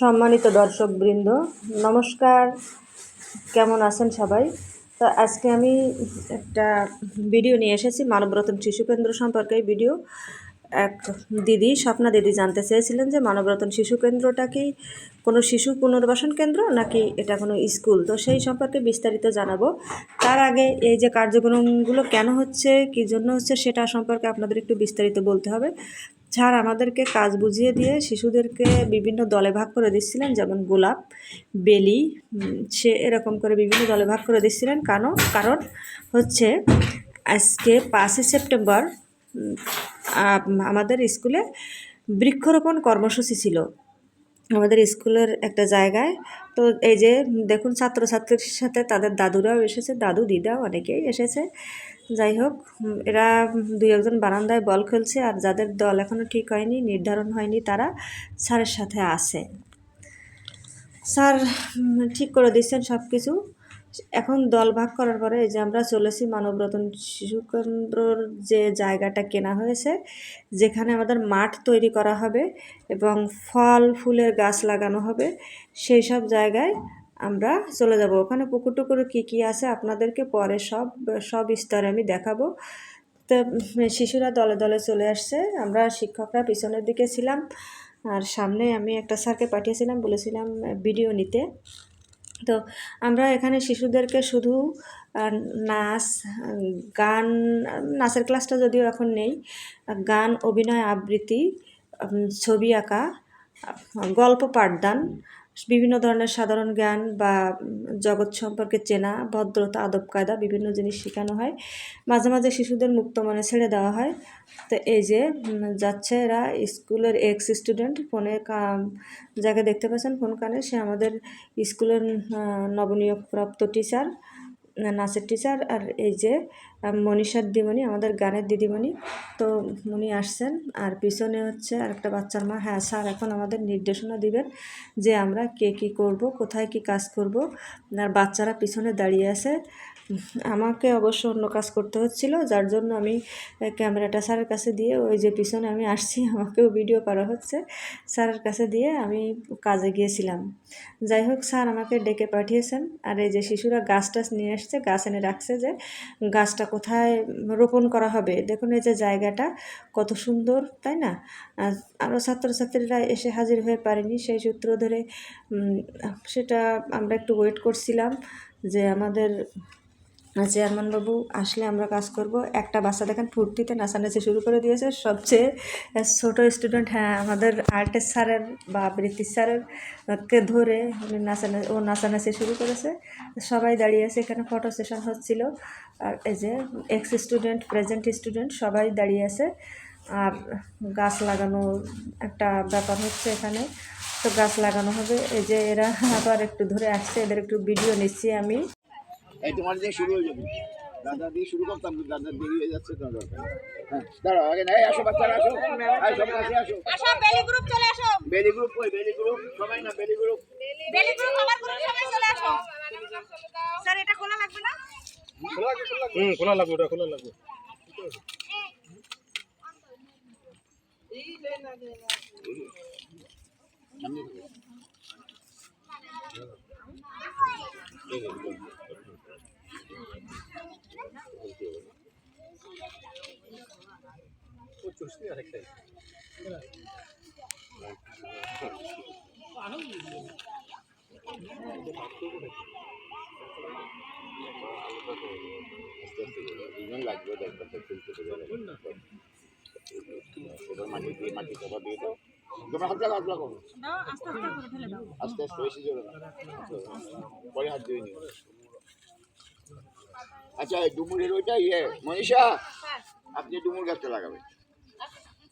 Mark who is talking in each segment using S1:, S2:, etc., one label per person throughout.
S1: সম্মানিত দর্শকবৃন্দ, নমস্কার। কেমন আছেন সবাই? তো আজকে আমি একটা ভিডিও নিয়ে এসেছি মানবরতন শিশু কেন্দ্র সম্পর্কে ভিডিও। এক দিদি, স্বপ্না দিদি জানতে চেয়েছিলেন যে মানবরতন শিশু কেন্দ্রটা কি কোনো শিশু পুনর্বাসন কেন্দ্র নাকি এটা কোনো স্কুল? তো সেই সম্পর্কে বিস্তারিত জানাব। তার আগে এই যে কার্যক্রমগুলো কেন হচ্ছে, কী জন্য হচ্ছে, সেটা সম্পর্কে আপনাদের একটু বিস্তারিত বলতে হবে। স্যার আমাদেরকে কাজ বুঝিয়ে দিয়ে শিশুদেরকে বিভিন্ন দলে ভাগ করে দিচ্ছিলেন, যেমন গোলাপ, বেলি সে এরকম করে বিভিন্ন দলে ভাগ করে দিচ্ছিলেন। কেন, কারণ হচ্ছে আজকে পাঁচই সেপ্টেম্বর আমাদের স্কুলে বৃক্ষরোপণ কর্মসূচি ছিল। আমাদের স্কুলের একটা জায়গায়, তো এই যে দেখুন ছাত্রছাত্রীর সাথে তাদের দাদুরাও এসেছে, দাদু দিদাও অনেকেই এসেছে। যাই হোক এরা দুই একজন বারান্দায় বল খেলছে আর যাদের দল এখনও ঠিক হয়নি, নির্ধারণ হয়নি, তারা স্যারের সাথে আছে। স্যার ঠিক করে দিচ্ছেন সব কিছু এখন দল ভাগ করার পরে এই যে আমরা চলেছি মানবরতন শিশু কেন্দ্রর যে জায়গাটা কেনা হয়েছে, যেখানে আমাদের মাঠ তৈরি করা হবে এবং ফল, ফুলের গাছ লাগানো হবে, সেই সব জায়গায় আমরা চলে যাব। ওখানে পুকুর টুকুর কী কী আছে আপনাদেরকে পরে সব সব স্তরে আমি দেখাবো। তো শিশুরা দলে দলে চলে আসছে। আমরা শিক্ষকরা পিছনের দিকে ছিলাম আর সামনে আমি একটা স্যারকে পাঠিয়েছিলাম, বলেছিলাম ভিডিও নিতে। তো আমরা এখানে শিশুদেরকে শুধু নাচ, গান, নাচের ক্লাসটা যদিও এখন নেই, গান, অভিনয়, আবৃত্তি ছবি আঁকা, গল্প পাঠদান বিভিন্ন ধরনের সাধারণ জ্ঞান বা জগৎ সম্পর্কে চেনা, ভদ্রতা, আদব কায়দা বিভিন্ন জিনিস শেখানো হয়। মাঝে মাঝে শিশুদের মুক্ত মনে ছেড়ে দেওয়া হয়। তো এই যে যাচ্ছে এরা স্কুলের এক্স স্টুডেন্ট ফোনে যাকে দেখতে পাচ্ছেন ফোন কানে, সে আমাদের স্কুলের নবনিয়োগপ্রাপ্ত টিচার নাচের টিচার আর এই যে মনীষার দিদিমণি, আমাদের গানের দিদিমণি। তো উনি আসছেন আর পিছনে হচ্ছে আর একটা বাচ্চার মা। হ্যাঁ স্যার এখন আমাদের নির্দেশনা দিবেন যে আমরা কে কী করব, কোথায় কি কাজ করব। আর বাচ্চারা পিছনে দাঁড়িয়ে আছে। আমাকে অবশ্য অন্য কাজ করতে হচ্ছিল, যার জন্য আমি ক্যামেরাটা স্যারের কাছে দিয়ে ওই যে পিছনে আমি আসছি, আমাকেও ভিডিও করা হচ্ছে। স্যারের কাছে দিয়ে আমি কাজে গিয়েছিলাম। যাই হোক, স্যার আমাকে ডেকে পাঠিয়েছেন। আর এই যে শিশুরা গাছ টাছ নিয়ে আসছে, গাছ এনে রাখছে যে গাছটা কোথায় রোপণ করা হবে। দেখুন এই যে জায়গাটা কত সুন্দর, তাই না? আর আরও ছাত্রছাত্রীরা এসে হাজির হয়ে পারেনি সেই সূত্র ধরে। সেটা আমরা একটু ওয়েট করছিলাম যে আমাদের চেয়ারম্যানবাবু, আসলে আমরা কাজ করব। একটা বাচ্চা দেখেন, ফুর্তিতে নাচানাচি শুরু করে দিয়েছে। সবচেয়ে ছোট স্টুডেন্ট হ্যাঁ আমাদের আর্টের স্যারের বা বৃত্তি স্যারের কে ধরে নাচানা, ও নাচানাচি শুরু করেছে। সবাই দাঁড়িয়ে আছে, এখানে ফটো সেশন হচ্ছিল। আর এই যে এক্স স্টুডেন্ট প্রেজেন্ট স্টুডেন্ট সবাই দাঁড়িয়ে আছে। আর গাছ লাগানোর একটা ব্যাপার হচ্ছে এখানে। তো গাছ লাগানো হবে। এই যে এরা আবার একটু ধরে আসছে, এদের একটু ভিডিও নিচ্ছি আমি।
S2: এই তোমার দিয়ে শুরু হয়ে যাবে। দাদা দিয়ে শুরু করতাম দাদা দেরি হয়ে যাচ্ছে তো দরকার হ্যাঁ দাঁড়াও আগে নাই আসো বাচ্চারা আসো। আসো।
S3: বেলি গ্রুপ চলে আসো।
S2: বেলি গ্রুপ কই? বেলি গ্রুপ সবাই না বেলি গ্রুপ
S3: বেলি গ্রুপ আমার গ্রুপ সবাই চলে আসো। স্যার এটা খোলা লাগবে না?
S4: হুম খোলা লাগবে ওটা খোলা লাগবে।
S2: দুজন লাগবে মাটি দিয়ে মাটি চাপা দিয়ে দাও তোমরা হাত লাগা হাত লাগাও
S3: আস্তে আস্তে
S2: বেশি জোরে না পরে হাত দিয়ে নিও আচ্ছা ডুমুরের ওইটা ইয়ে মনীষা? আপনি ডুমুর গাছটা লাগাবেন।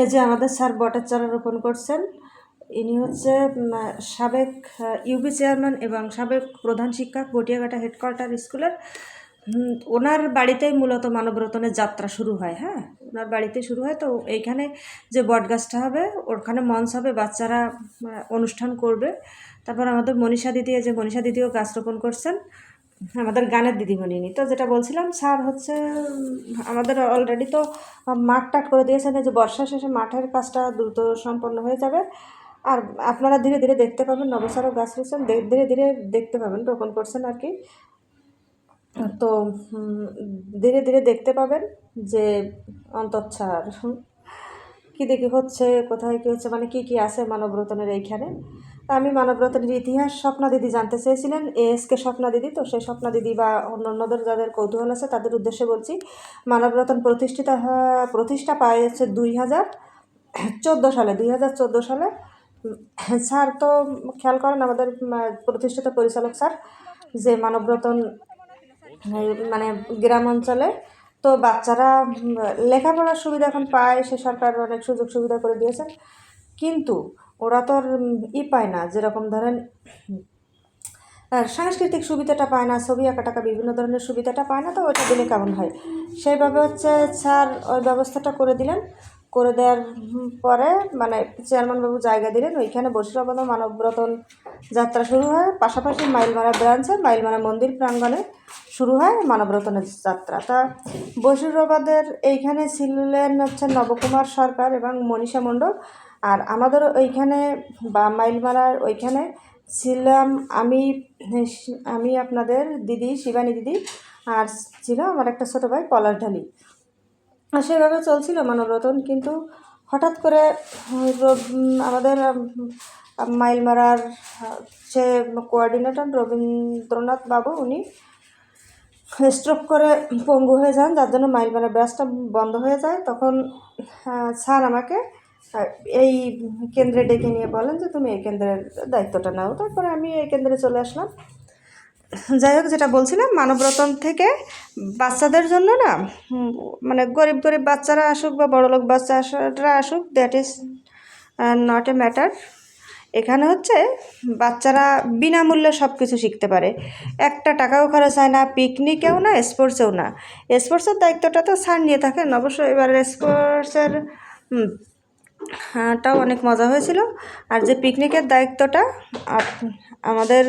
S2: এই
S1: যে আমাদের স্যার বটের চারা রোপণ করছেন। ইনি হচ্ছে সাবেক ইউপি চেয়ারম্যান এবং সাবেক প্রধান শিক্ষক বটিয়াঘাটা হেডকোয়ার্টার স্কুলের ওনার বাড়িতেই মূলত মানবরতনের যাত্রা শুরু হয় হ্যাঁ? ওনার বাড়িতে শুরু হয়, তো এইখানে যে বটগাছটা হবে ওখানে মঞ্চ হবে, বাচ্চারা অনুষ্ঠান করবে। তারপর আমাদের মনীষা দিদি যে মনীষা দিদিও গাছ রোপণ করছেন, আমাদের গানের দিদিমণি ইনি। তো যেটা বলছিলাম, স্যার হচ্ছে আমাদের অলরেডি তো মাঠ টাট করে দিয়েছেন যে বর্ষা শেষে মাঠের কাজটা দ্রুত সম্পন্ন হয়ে যাবে। আর আপনারা ধীরে ধীরে দেখতে পাবেন, নবসারও গাছ রয়েছেন ধীরে ধীরে দেখতে পাবেন, রোপণ করছেন আর কি। তো ধীরে ধীরে দেখতে পাবেন যে অন্তচ্ছার কী দেখি হচ্ছে, কোথায় কী হচ্ছে মানে কী কী আছে মানবরতনের এইখানে। তা আমি মানবরতনের ইতিহাস স্বপ্না দিদি জানতে চেয়েছিলেন, এএসকে স্বপ্না দিদি, তো সেই স্বপ্না দিদি বা অন্য অন্যদের যাদের কৌতূহল আছে, তাদের উদ্দেশ্যে বলছি, মানবরতন প্রতিষ্ঠিত প্রতিষ্ঠা পায় হচ্ছে দুই হাজার চোদ্দ সালে, দুই হাজার চোদ্দ সালে। স্যার তো, খেয়াল করেন আমাদের প্রতিষ্ঠিত পরিচালক স্যার, যে মানবরতন মানে গ্রাম অঞ্চলে। তো বাচ্চারা লেখাপড়ার সুবিধা এখন পায়, সে সরকার অনেক সুযোগ সুবিধা করে দিয়েছেন কিন্তু ওরা তো আর ই পায় না, যেরকম ধরেন সাংস্কৃতিক সুবিধাটা পায় না, ছবি আঁকা টাকা, বিভিন্ন ধরনের সুবিধাটা পায় না, তো ওইটা দিলে কেমন হয়? সেইভাবে হচ্ছে স্যার ওই ব্যবস্থাটা করে দিলেন। করে দেওয়ার পরে মানে চেয়ারম্যানবাবু জায়গা দিলেন, ওইখানে বসিরাবাদ মানবরতন যাত্রা শুরু হয়। পাশাপাশি মাইলমারা ব্রাঞ্চে মাইলমারা মন্দির প্রাঙ্গণে শুরু হয় মানবরতনের যাত্রা। তা বসিরাবাদের এইখানে ছিলেন হচ্ছে নবকুমার সরকার এবং মনীষা মণ্ডল। আর আমাদের ওইখানে বা মাইলমারার ওইখানে ছিলাম আমি আমি আপনাদের দিদি, শিবানী দিদি, আর ছিল আমার একটা ছোটো ভাই পলাশ ঢালি। আর সেভাবে চলছিল মানবরতন কিন্তু হঠাৎ করে আমাদের মাইলমারার সে কোঅর্ডিনেটর রবীন্দ্রনাথ বাবু, উনি স্ট্রোক করে পঙ্গু হয়ে যান, যার জন্য মাইলমারা ব্রাসটা বন্ধ হয়ে যায়। তখন স্যার আমাকে এই কেন্দ্রে ডেকে নিয়ে বলেন যে, তুমি এই কেন্দ্রের দায়িত্বটা নাও। তারপরে আমি এই কেন্দ্রে চলে আসলাম। যাই হোক যেটা বলছিলাম, মানবরতন থেকে বাচ্চাদের জন্য না মানে গরিব গরিব বাচ্চারা আসুক বা বড়লোক বাচ্চারা আসুক that is not a matter এখানে হচ্ছে বাচ্চারা বিনামূল্যে সব কিছু শিখতে পারে। একটা টাকাও খরচ হয় না পিকনিকেও না স্পোর্টসেও না। স্পোর্টসের দায়িত্বটা তো স্যার নিয়ে থাকেন, অবশ্যই এবার স্পোর্টসের টাও অনেক মজা হয়েছিল। আর যে পিকনিকের দায়িত্বটা আমাদের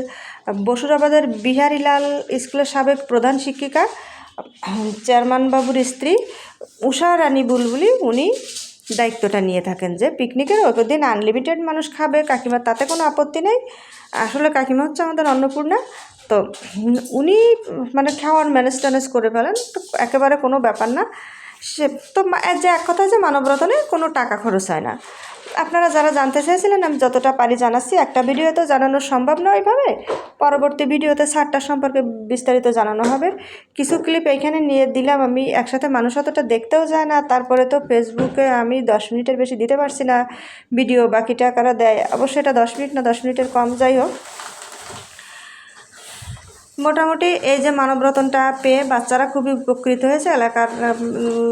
S1: বসুরাবাদের বিহারীলাল স্কুলের সাবেক প্রধান শিক্ষিকা চেয়ারম্যান বাবুর স্ত্রী উষা রানী বুলবুলি, উনি দায়িত্বটা নিয়ে থাকেন যে পিকনিকের দিন আনলিমিটেড মানুষ খাবে কাকিমার তাতে কোনো আপত্তি নেই। আসলে কাকিমা হচ্ছে আমাদের অন্নপূর্ণা। তো উনি মানে খাওয়ার ম্যানেজ ট্যানেজ করে ফেলেন, তো একেবারে কোনো ব্যাপার না। সে তো যে এক কথা যে মানবরতনে কোনো টাকা খরচ হয় না। আপনারা যারা জানতে চেয়েছিলেন, আমি যতটা পারি জানাচ্ছি। একটা ভিডিও তো জানানো সম্ভব নয় এইভাবে পরবর্তী ভিডিওতে সারটার সম্পর্কে বিস্তারিত জানানো হবে। কিছু ক্লিপ এখানে নিয়ে দিলাম আমি। একসাথে মানুষ অতটা দেখতেও যায় না। তারপরে তো ফেসবুকে আমি দশ মিনিটের বেশি দিতে পারছি না। ভিডিও বাকি টাকারা দেয়? অবশ্যই এটা দশ মিনিট না দশ মিনিটের কম, যাই হোক। মোটামুটি এই যে মানবরতনটা পেয়ে বাচ্চারা খুবই উপকৃত হয়েছে। এলাকার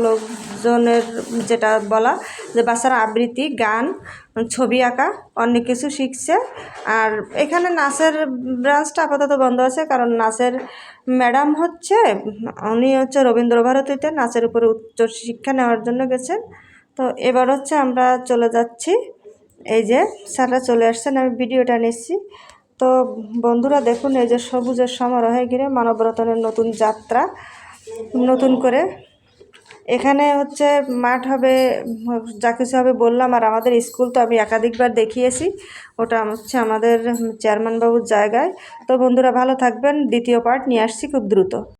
S1: লোকজনের যেটা বলা, যে বাচ্চারা আবৃত্তি, গান, ছবি আঁকা অনেক কিছু শিখছে। আর এখানে নাচের ব্রাঞ্চটা আপাতত বন্ধ আছে, কারণ নাচের ম্যাডাম হচ্ছে, উনি হচ্ছে রবীন্দ্র ভারতীতে নাচের উপরে উচ্চ শিক্ষা নেওয়ার জন্য গেছেন। তো এবার হচ্ছে আমরা চলে যাচ্ছি। এই যে স্যাররা চলে আসছেন, আমি ভিডিওটা নিচ্ছি। তো বন্ধুরা দেখুন, এই যে সবুজের সমারোহে ঘিরে মানবরতনের নতুন যাত্রা নতুন করে। এখানে হচ্ছে মাঠ হবে, যা কিছু হবে বললাম, আর আমাদের স্কুল তো আমি একাধিকবার দেখিয়েছি। ওটা হচ্ছে আমাদের চেয়ারম্যানবাবুর জায়গায়। তো বন্ধুরা ভালো থাকবেন, দ্বিতীয় পার্ট নিয়ে আসছি খুব দ্রুত।